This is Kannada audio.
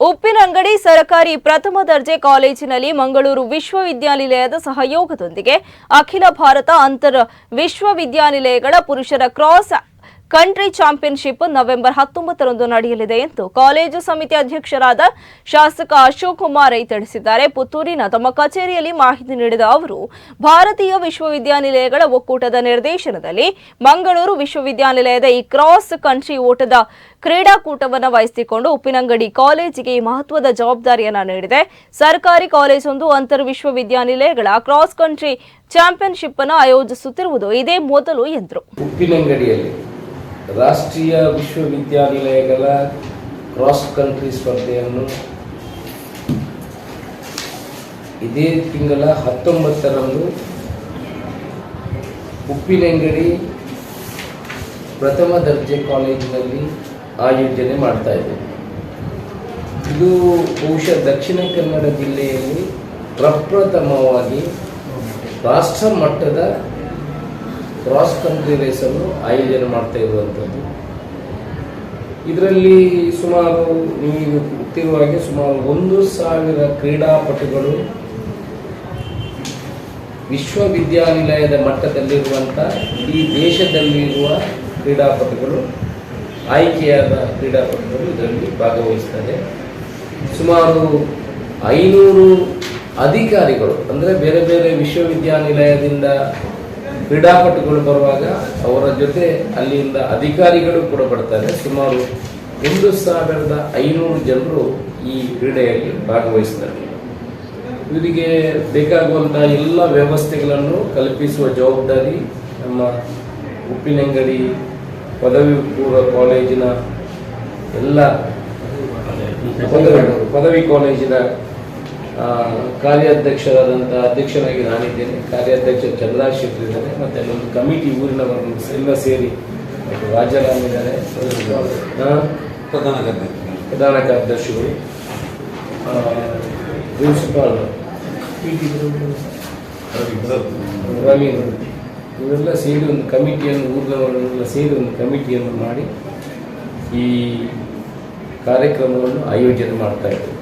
ಉಪ್ಪಿನಂಗಡಿ ಸರಕಾರಿ ಪ್ರಥಮ ದರ್ಜೆ ಕಾಲೇಜಿನಲ್ಲಿ ಮಂಗಳೂರು ವಿಶ್ವವಿದ್ಯಾನಿಲಯದ ಸಹಯೋಗದೊಂದಿಗೆ ಅಖಿಲ ಭಾರತ ಅಂತರ್ ವಿಶ್ವವಿದ್ಯಾನಿಲಯಗಳ ಪುರುಷರ ಕ್ರಾಸ್ ಕಂಟ್ರಿ ಚಾಂಪಿಯನ್ಶಿಪ್ ನವೆಂಬರ್ ಹತ್ತೊಂಬತ್ತರಂದು ನಡೆಯಲಿದೆ ಎಂದು ಕಾಲೇಜು ಸಮಿತಿ ಅಧ್ಯಕ್ಷರಾದ ಶಾಸಕ ಅಶೋಕ್ ಕುಮಾರ್ ರೈ ತಿಳಿಸಿದ್ದಾರೆ. ಪುತ್ತೂರಿನ ತಮ್ಮ ಕಚೇರಿಯಲ್ಲಿ ಮಾಹಿತಿ ನೀಡಿದ ಅವರು, ಭಾರತೀಯ ವಿಶ್ವವಿದ್ಯಾನಿಲಯಗಳ ಒಕ್ಕೂಟದ ನಿರ್ದೇಶನದಲ್ಲಿ ಮಂಗಳೂರು ವಿಶ್ವವಿದ್ಯಾನಿಲಯದ ಈ ಕ್ರಾಸ್ ಕಂಟ್ರಿ ಓಟದ ಕ್ರೀಡಾಕೂಟವನ್ನು ವಹಿಸಿಕೊಂಡು ಉಪ್ಪಿನಂಗಡಿ ಕಾಲೇಜಿಗೆ ಈ ಮಹತ್ವದ ಜವಾಬ್ದಾರಿಯನ್ನು ನೀಡಿದೆ. ಸರ್ಕಾರಿ ಕಾಲೇಜೊಂದು ಅಂತರ್ ವಿಶ್ವವಿದ್ಯಾನಿಲಯಗಳ ಕ್ರಾಸ್ ಕಂಟ್ರಿ ಚಾಂಪಿಯನ್ಶಿಪ್ ಅನ್ನು ಆಯೋಜಿಸುತ್ತಿರುವುದು ಇದೇ ಮೊದಲು ಎಂದರು. ರಾಷ್ಟ್ರೀಯ ವಿಶ್ವವಿದ್ಯಾನಿಲಯಗಳ ಕ್ರಾಸ್ ಕಂಟ್ರಿ ಸ್ಪರ್ಧೆಯನ್ನು ಇದೇ ತಿಂಗಳ ಹತ್ತೊಂಬತ್ತರಂದು ಉಪ್ಪಿನಂಗಡಿ ಪ್ರಥಮ ದರ್ಜೆ ಕಾಲೇಜಿನಲ್ಲಿ ಆಯೋಜನೆ ಮಾಡ್ತಾ ಇದೆ. ಇದು ಬಹುಶಃ ದಕ್ಷಿಣ ಕನ್ನಡ ಜಿಲ್ಲೆಯಲ್ಲಿ ಪ್ರಪ್ರಥಮವಾಗಿ ರಾಷ್ಟ್ರ ಮಟ್ಟದ ಕ್ರಾಸ್ ಕಂಟ್ರಿ ರೇಸನ್ನು ಆಯೋಜನೆ ಮಾಡ್ತಾ ಇರುವಂಥದ್ದು ಇದರಲ್ಲಿ ಸುಮಾರು ನಿಮಗೆ ಗೊತ್ತಿರುವ ಹಾಗೆ ಸುಮಾರು ಒಂದು ಸಾವಿರ ಕ್ರೀಡಾಪಟುಗಳು ವಿಶ್ವವಿದ್ಯಾನಿಲಯದ ಮಟ್ಟದಲ್ಲಿರುವಂಥ ಇಡೀ ದೇಶದಲ್ಲಿರುವ ಕ್ರೀಡಾಪಟುಗಳು, ಆಯ್ಕೆಯಾದ ಕ್ರೀಡಾಪಟುಗಳು ಇದರಲ್ಲಿ ಭಾಗವಹಿಸ್ತಾರೆ ಸುಮಾರು ಐನೂರು ಅಧಿಕಾರಿಗಳು, ಅಂದರೆ ಬೇರೆ ಬೇರೆ ವಿಶ್ವವಿದ್ಯಾನಿಲಯದಿಂದ ಕ್ರೀಡಾಪಟುಗಳು ಬರುವಾಗ ಅವರ ಜೊತೆ ಅಲ್ಲಿಂದ ಅಧಿಕಾರಿಗಳು ಕೂಡ ಬರ್ತಾರೆ. ಸುಮಾರು ಒಂದು ಸಾವಿರದ ಐನೂರು ಜನರು ಈ ಕ್ರೀಡೆಯಲ್ಲಿ ಭಾಗವಹಿಸ್ತಾರೆ ಇವರಿಗೆ ಬೇಕಾಗುವಂಥ ಎಲ್ಲ ವ್ಯವಸ್ಥೆಗಳನ್ನು ಕಲ್ಪಿಸುವ ಜವಾಬ್ದಾರಿ ನಮ್ಮ ಉಪ್ಪಿನಂಗಡಿ ಪದವಿ ಪೂರ್ವ ಕಾಲೇಜಿನ ಎಲ್ಲ ಪದವಿ ಕಾಲೇಜಿನ ಕಾರ್ಯಾಧ್ಯಕ್ಷರಾದಂಥ ಅಧ್ಯಕ್ಷನಾಗಿ ನಾನಿದ್ದೇನೆ. ಕಾರ್ಯಾಧ್ಯಕ್ಷ ಚಂದ್ರಾಶ್ ಶೆಟ್ಟಿ ಇದ್ದಾರೆ ಮತ್ತು ಅಲ್ಲೊಂದು ಕಮಿಟಿ ಊರಿನವರು ಎಲ್ಲ ಸೇರಿ ರಾಜಾರಾಮ್ ಇದ್ದಾರೆ. ಪ್ರಧಾನ ಕಾರ್ಯದರ್ಶಿ ಪ್ರಧಾನ ಕಾರ್ಯದರ್ಶಿಗಳು ಪ್ರಿನ್ಸಿಪಾಲ್ ರವೀಂದ್ರ ಇವರೆಲ್ಲ ಸೇರಿ ಒಂದು ಕಮಿಟಿಯನ್ನು ಊರಿನವರೆಲ್ಲ ಸೇರಿ ಒಂದು ಕಮಿಟಿಯನ್ನು ಮಾಡಿ ಈ ಕಾರ್ಯಕ್ರಮವನ್ನು ಆಯೋಜನೆ ಮಾಡ್ತಾ ಇದ್ದಾರೆ.